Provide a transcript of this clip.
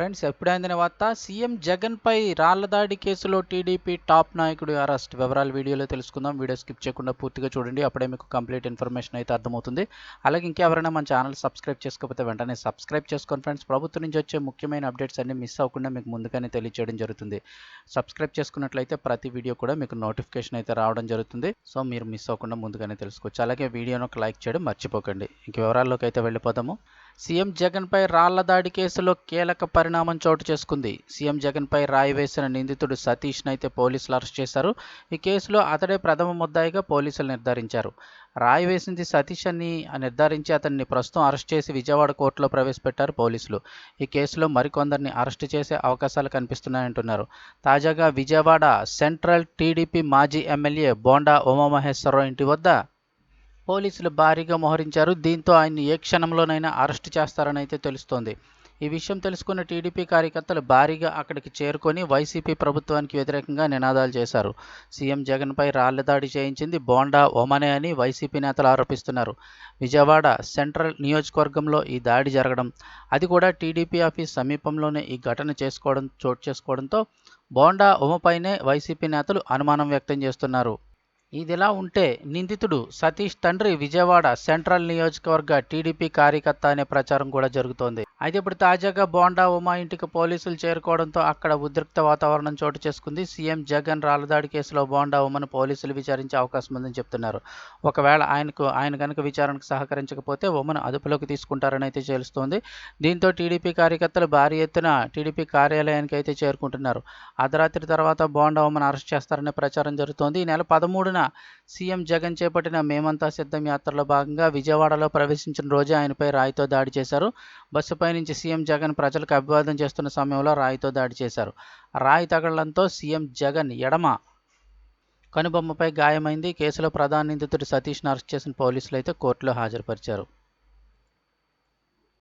Friends ఎప్పుడైందని వార్త CM Jagan పై రాళ్ళ దాడి కేసులో టీడీపీ టాప్ నాయకుడు అరెస్ట్. వివరాలు వీడియోలో తెలుసుకుందాం. వీడియో స్కిప్ చేయకుండా పూర్తిగా చూడండి. అప్పుడే మీకు కంప్లీట్ ఇన్ఫర్మేషన్ అయితే అర్థమవుతుంది. అలాగే ఇంకెవరైనా మన ఛానల్ సబ్స్క్రైబ్ చేసుకోకపోతే వెంటనే సబ్స్క్రైబ్ చేసుకోండి ఫ్రెండ్స్. ప్రభుత్వం నుంచి వచ్చే ముఖ్యమైన అప్డేట్స్ అన్ని మిస్ అవ్వకుండా మీకు ముందుగానే తెలియజేయడం జరుగుతుంది. సబ్స్క్రైబ్ చేసుకున్నట్లయితే ప్రతి వీడియో కూడా మీకు నోటిఫికేషన్ అయితే రావడం జరుగుతుంది. సో మీరు మిస్ అవ్వకుండా ముందుగానే తెలుసుకోవచ్చు. అలాగే వీడియోను ఒక లైక్ చేయడం మర్చిపోకండి. ఇంక వివరాల్లోకి అయితే వెళ్ళిపోదాము. సీఎం జగన్పై రాళ్ళ దాడి కేసులో కీలక పరిణామం చోటు చేసుకుంది. సీఎం జగన్పై రాయి వేసిన నిందితుడు సతీష్ను అయితే పోలీసులు అరెస్ట్ చేశారు. ఈ కేసులో అతడే ప్రథమ ముద్దాయిగా పోలీసులు నిర్ధారించారు. రాయి వేసింది సతీష్ అని నిర్ధారించి అతన్ని ప్రస్తుతం అరెస్ట్ చేసి విజయవాడ కోర్టులో ప్రవేశపెట్టారు పోలీసులు. ఈ కేసులో మరికొందరిని అరెస్ట్ చేసే అవకాశాలు కనిపిస్తున్నాయంటున్నారు. తాజాగా విజయవాడ సెంట్రల్ టీడీపీ మాజీ ఎమ్మెల్యే బోండా ఉమామహేశ్వరరావు ఇంటి వద్ద పోలీసులు భారీగా మోహరించారు. దీంతో ఆయన్ని ఏ క్షణంలోనైనా అరెస్ట్ చేస్తారని అయితే తెలుస్తోంది. ఈ విషయం తెలుసుకున్న టీడీపీ కార్యకర్తలు భారీగా అక్కడికి చేరుకొని వైసీపీ ప్రభుత్వానికి వ్యతిరేకంగా నినాదాలు చేశారు. సీఎం జగన్పై రాళ్ళ దాడి చేయించింది బోండా ఒమనే అని వైసీపీ నేతలు ఆరోపిస్తున్నారు. విజయవాడ సెంట్రల్ నియోజకవర్గంలో ఈ దాడి జరగడం అది కూడా టీడీపీ ఆఫీస్ సమీపంలోనే ఈ ఘటన చేసుకోవడం చోటు చేసుకోవడంతో బోండా ఉమపైనే వైసీపీ నేతలు అనుమానం వ్యక్తం చేస్తున్నారు. ఇదిలా ఉంటే నిందితుడు సతీష్ తండ్రి విజయవాడ సెంట్రల్ నియోజకవర్గ టీడీపీ కార్యకర్త అనే ప్రచారం కూడా జరుగుతోంది. అయితే ఇప్పుడు తాజాగా బోండా ఉమా ఇంటికి పోలీసులు చేరుకోవడంతో అక్కడ ఉద్రిక్త వాతావరణం చోటు చేసుకుంది. సీఎం జగన్ రాలదాడి కేసులో బోండా ఉమను పోలీసులు విచారించే అవకాశం ఉందని చెప్తున్నారు. ఒకవేళ ఆయనకు ఆయన కనుక విచారణకు సహకరించకపోతే ఉమను అదుపులోకి తీసుకుంటారని అయితే తెలుస్తోంది దీంతో టీడీపీ కార్యకర్తలు భారీ ఎత్తున టీడీపీ కార్యాలయానికి అయితే చేరుకుంటున్నారు. అర్ధరాత్రి తర్వాత బోండా ఉమను అరెస్ట్ చేస్తారనే ప్రచారం జరుగుతోంది. ఈ నెల పదమూడున సీఎం జగన్ చేపట్టిన మేమంతా సిద్ధం యాత్రలో భాగంగా విజయవాడలో ప్రవేశించిన రోజే ఆయనపై రాయితో దాడి చేశారు. బస్సుపై నుంచి సీఎం జగన్ ప్రజలకు అభివాదం చేస్తున్న సమయంలో రాయితో దాడి చేశారు. రాయి తగలడంతో సీఎం జగన్ ఎడమ కనుబొమ్మపై గాయమైంది. కేసులో ప్రధాన నిందితుడు సతీష్ను అరెస్ట్ చేసిన పోలీసులు అయితే కోర్టులో హాజరుపరిచారు.